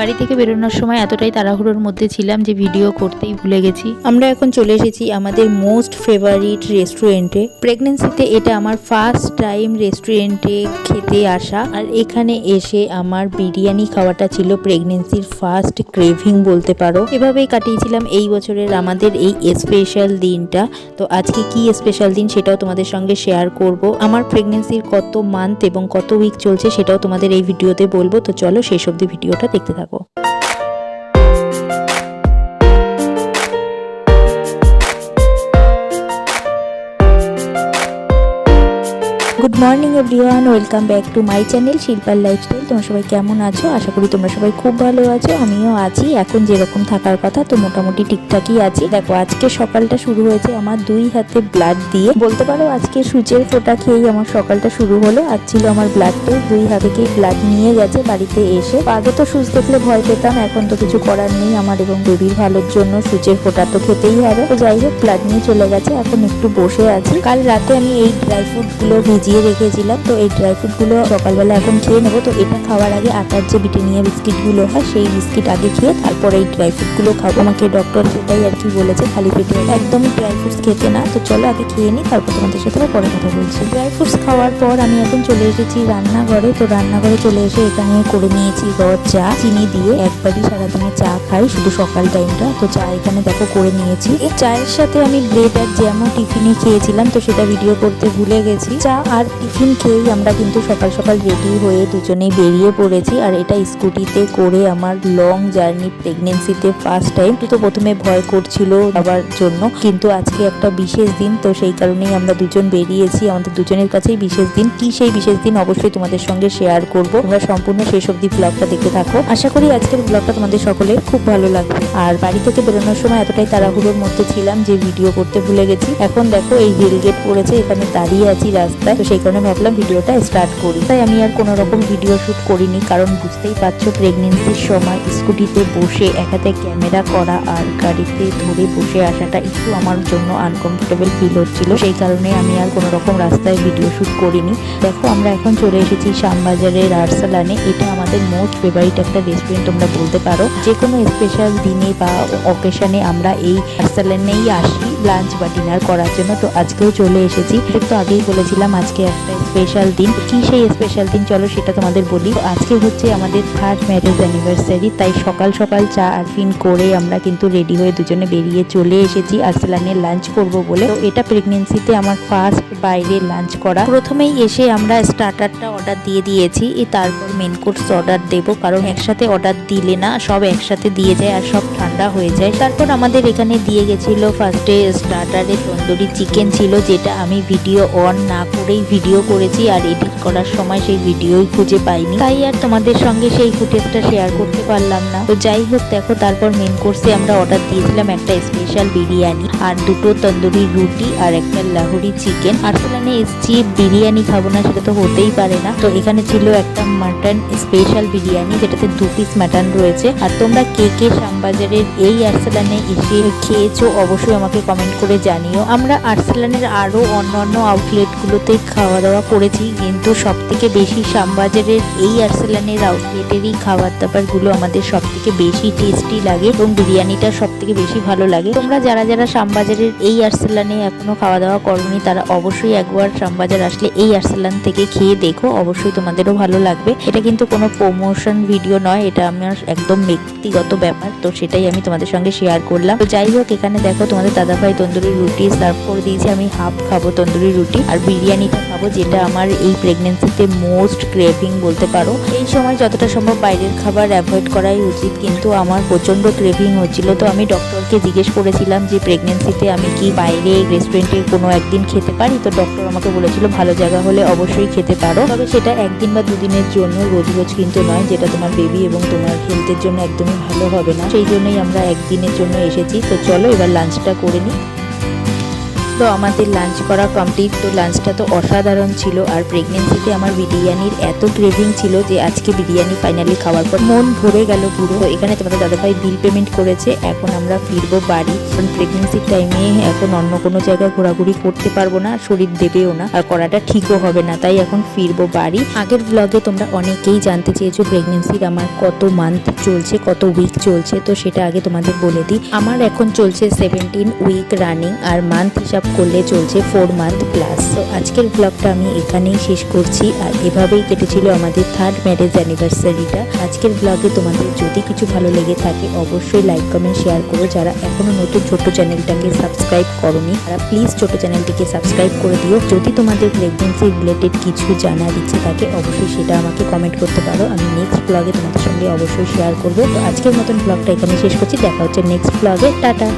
বাড়ি থেকে বেরোনোর সময় এতটাই তাড়াহুড়োর মধ্যে ছিলাম যে ভিডিও করতেই ভুলে গেছি। আমরা এখন চলে এসেছি আমাদের মোস্ট ফেভারিট রেস্টুরেন্টে প্রেগনেন্সিতে এটা আমার ফার্স্ট টাইম রেস্টুরেন্টে খেতে আসা। আর এখানে এসে আমার বিরিয়ানি খাওয়াটা ছিল প্রেগনেন্সির ফার্স্ট ক্রেভিং বলতে পারো। এভাবেই কাটিয়েছিলাম এই বছরের আমাদের এই স্পেশাল দিনটা। তো আজকে কি স্পেশাল দিন সেটাও তোমাদের সঙ্গে শেয়ার করব। আমার প্রেগনেন্সির কত মান্থ এবং কত উইক চলছে সেটাও তোমাদের এই ভিডিওতে বলব। তো চলো সেই অবধি ভিডিওটা দেখতে থাকো। Good morning, everyone, welcome back to my channel শিল্পার lifestyle. তোমরা সবাই কেমন আছো? আশা করি তোমরা সবাই খুব ভালো আছো, আমিও আছি। এখন যেরকম থাকার কথা, তো মোটামুটি ঠিকঠাকই আছি। দেখো, আজকে সকালটা শুরু হয়েছে আমার দুই হাতে ব্লাড দিয়ে। বলতে পারো, আজকে সূচের ফোঁটা খেয়েই আমার সকালটা শুরু হলো। আর ছিল আমার ব্লাড টেস্ট দুই হাতেকেই ব্লাড নিয়ে গেছে বাড়িতে এসে। আগে তো সুচ দেখলে ভয় পেতাম, এখন তো কিছু করার নেই আমার এবং বেবির ভালোর জন্য সূচের ফোঁটা তো খেতেই হবে। তো যাই হোক ব্লাড নিয়ে চলে গেছে, এখন একটু বসে আছি। কাল রাতে আমি এই ড্রাই ফ্রুটগুলো ভিজিয়ে রেখেছিলাম। তো এই ড্রাই ফ্রুটগুলো সকালবেলা এখন খেয়ে নেব। তো এটা খাওয়ার আগে আটার যে ব্রিটানিয়া বিস্কিটগুলো হয়, সেই বিস্কিট আগে খেয়ে তারপরে এই ড্রাই ফ্রুটগুলো খাব। আমাকে ডক্টর সেটাই আর কি বলেছে, খালি পেটে একদমই ড্রাই ফ্রুটস খেতে না। তো চলো আগে খেয়ে নিই, তারপর তোমাদের সাথে পরে কথা বলছি। ড্রাই ফ্রুটস খাওয়ার পর আমি এখন চলে এসেছি রান্নাঘরে। তো রান্নাঘরে চলে এসে এখানে করে নিয়েছি রড চা, চিনি দিয়ে একবারই সারাদিনে চা খাই, শুধু সকাল টাইমটা। তো চা এখানে দেখো করে নিয়েছি। এই চায়ের সাথে আমি ব্রেড আর জ্যামও টিফিনে খেয়েছিলাম, তো সেটা ভিডিও করতে ভুলে গেছি। চা আর টিফিন খেয়েই আমরা কিন্তু সকাল সকাল রেডি হয়ে দুজনেই বেরিয়ে পড়েছি। আর এটা স্কুটিতে করে আমার লং জার্নি প্রেগনেন্সিতে ফার্স্ট টাইম তো প্রথমে ভয় করছিল যাবার জন্য। কিন্তু আজকে একটা বিশেষ দিন, তো সেই কারণেই আমরা দুজন বেরিয়েছি। আমাদের দুজনের কাছেই বিশেষ দিন। কি সেই বিশেষ দিন অবশ্যই তোমাদের সঙ্গে শেয়ার করব। তোমরা সম্পূর্ণ শেষ অব্দি ব্লগটা দেখতে থাকো। আশা করি আজকের ব্লগটা তোমাদের সকলের খুব ভালো লাগবে। আর বাড়ি থেকে বেরোনোর সময় এতটাই তাড়াহুড়োর মধ্যে ছিলাম যে ভিডিও করতে ভুলে গেছি। এখন দেখো এই রেল গেট পড়েছে, এখানে দাঁড়িয়ে আছি রাস্তায়। তো সেই কারণে ভাবলাম ভিডিওটা স্টার্ট করি। তাই আমি আর কোনো রকম ভিডিও শ্যুট করিনি, কারণ বুঝতেই পারছ প্রেগনেন্সির সময় স্কুটিতে বসে এক হাতে ক্যামেরা করা আর গাড়িতে ধরে বসে আসাটা একটু আমার জন্য আনকমফোর্টেবল ফিল হচ্ছিল। সেই কারণে আমি আর কোনো রকম রাস্তায় ভিডিও শ্যুট করিনি। দেখো, আমরা এখন চলে এসেছি শ্যামবাজারের আরসালানে। এটা আমাদের মোস্ট ফেভারিট একটা রেস্টুরেন্ট তোমরা বলতে পারো। যে কোনো স্পেশাল দিনে বা অকেশনে আমরা এই আরসালানেই আসি। লাঞ্চ বা ডিনার করার জন্য, তো আজকেও চলে এসেছি। তো আগেই বলেছিলাম, আজকে একটা স্পেশাল দিন। কি সেই স্পেশাল দিন? চলো সেটা তোমাদের বলি। আজকে হচ্ছে আমাদের থার্ড ম্যারেজ অ্যানিভার্সারি তাই সকাল সকাল চা আর ফিন করে আমরা কিন্তু রেডি হয়ে দুজনে বেরিয়ে চলে এসেছি। আরসালানে লাঞ্চ করব বলে। তো এটা প্রেগনেন্সিতে আমার ফার্স্ট বাইরে লাঞ্চ করা। প্রথমেই এসে আমরা স্টার্টারটা অর্ডার দিয়ে দিয়েছি। তারপর মেন কোর্স অর্ডার দেব, কারণ একসাথে অর্ডার দিলে না, সব একসাথে দিয়ে যায় আর সব ঠান্ডা হয়ে যায়। তারপর আমাদের এখানে দিয়ে গেছিল ফার্স্টে স্টার্টারে তন্দুরি চিকেন ছিল, যেটা আমি ভিডিও অন না করেই ভিডিও করেছি আর এডিট করার সময় সেই ভিডিওই খুঁজে পাইনি। তাই আর তোমাদের সঙ্গে সেই ফুটেজটা শেয়ার করতে পারলাম না। তো যাই হোক, দেখো, তারপর মেন কোর্সে আমরা অর্ডার দিয়েছিলাম একটা স্পেশাল বিরিয়ানি আর দুটো তন্দুরি রুটি আর একটা লাহোরি চিকেন আরসালানে এসছি, বিরিয়ানি খাব না, সেটা তো হতেই পারে না। তো এখানে ছিল একটা মাটন স্পেশাল বিরিয়ানি, যেটাতে দু পিস মাটন রয়েছে। আর তোমরা কে কে শ্যামবাজারের এই আরসালানে এসে খেয়েছো, অবশ্যই আমাকে কমেন্ট করে জানিও। আমরা আরসালানের আরও অন্যান্য আউটলেটগুলোতে খাওয়া দাওয়া করেছি, কিন্তু সব থেকে বেশি শ্যামবাজারের এই আরসালানের আউটলেটেরই খাবার দাবারগুলো আমাদের সব থেকে বেশি টেস্টি লাগে এবং বিরিয়ানিটা সব থেকে বেশি ভালো লাগে। তোমরা যারা যারা শ্যামবাজারের এই আর্সেলানে এখনও খাওয়া দাওয়া করনি, তারা অবশ্যই একবার শ্যামবাজার আসলে এই আর্সেলান থেকে খেয়ে দেখো, অবশ্যই তোমাদেরও ভালো লাগবে। এটা কিন্তু কোনো প্রমোশন ভিডিও নয়, এটা আমার একদম ব্যক্তিগত ব্যাপার, তো সেটাই আমি তোমাদের সঙ্গে শেয়ার করলাম। তো যাই হোক, এখানে দেখো তোমাদের দাদাভাই তন্দুরি রুটি সার্ভ করে দিয়েছি, আমি হাফ খাব তন্দুরি রুটি আর বিরিয়ানিটা খাব, যেটা আমার এই প্রেগনেন্সিতে মোস্ট ক্রেভিং বলতে পারো। এই সময় যতটা সম্ভব বাইরের খাবার অ্যাভয়েড করাই উচিত, কিন্তু আমার প্রচণ্ড ক্রেভিং হচ্ছিল। তো আমি ডক্টরকে জিজ্ঞেস করেছিলাম যে প্রেগনেন্সিতে আমি কি বাইরে রেস্টুরেন্টে কোনো একদিন খেতে পারি? তো ডক্টর আমাকে বলেছিল, ভালো জায়গা হলে অবশ্যই খেতে পারো। তবে সেটা একদিন বা দুদিনের জন্য রোজ রোজ কিন্তু নয়, যেটা তোমার বেবি এবং তোমার হেলথের জন্য একদমই ভালো হবে না। সেই জন্যই আমরা একদিনের জন্য এসেছি। তো চলো এবার লাঞ্চটা করে নিই। তো আমাদের লাঞ্চ করা কমপ্লিট তো লাঞ্চটা তো অসাধারণ ছিল। আর প্রেগনেন্সিতে আমার বিরিয়ানির এত ক্রেভিং ছিল যে আজকে বিরিয়ানি ফাইনালি খাওয়ার পর মন ভরে গেল পুরো। এখানে তোমাদের দাদাভাই বিল পেমেন্ট করেছে। এখন আমরা ফিরবো বাড়ি। কারণ প্রেগনেন্সির টাইমে এখন অন্য কোনো জায়গায় ঘোরাঘুরি করতে পারব না, শরীর দেবেও না। আর করাটা ঠিকও হবে না, তাই এখন ফিরবো বাড়ি। আগের ব্লগে তোমরা অনেকেই জানতে চেয়েছো প্রেগনেন্সির আমার কত মান্থ চলছে, কত উইক চলছে, তো সেটা আগে তোমাদের বলে দিই। আমার এখন চলছে সেভেন্টিন উইক রানিং আর মান্থ হিসাব করলে চলছে ফোর মান্থ প্লাস তো আজকের ব্লগটা আমি এখানেই শেষ করছি। আর এভাবেই কেটেছিল আমাদের থার্ড ম্যারেজ অ্যানিভার্সারিটা আজকের ব্লগে তোমাদের যদি কিছু ভালো লেগে থাকে, অবশ্যই লাইক কমেন্ট শেয়ার করো। যারা এখনও নতুন ছোট চ্যানেলটাকে সাবস্ক্রাইব করনি, তারা প্লিজ ছোট চ্যানেলটিকে সাবস্ক্রাইব করে দিও। যদি তোমাদের প্রেগনেন্সি রিলেটেড কিছু জানার ইচ্ছে থাকে, অবশ্যই সেটা আমাকে কমেন্ট করতে পারো। আমি নেক্সট ব্লগে তোমাদের সঙ্গে অবশ্যই শেয়ার করব। তো আজকের মতন ব্লগটা এখানে শেষ করছি। দেখা হচ্ছে নেক্সট ব্লগে টাটা!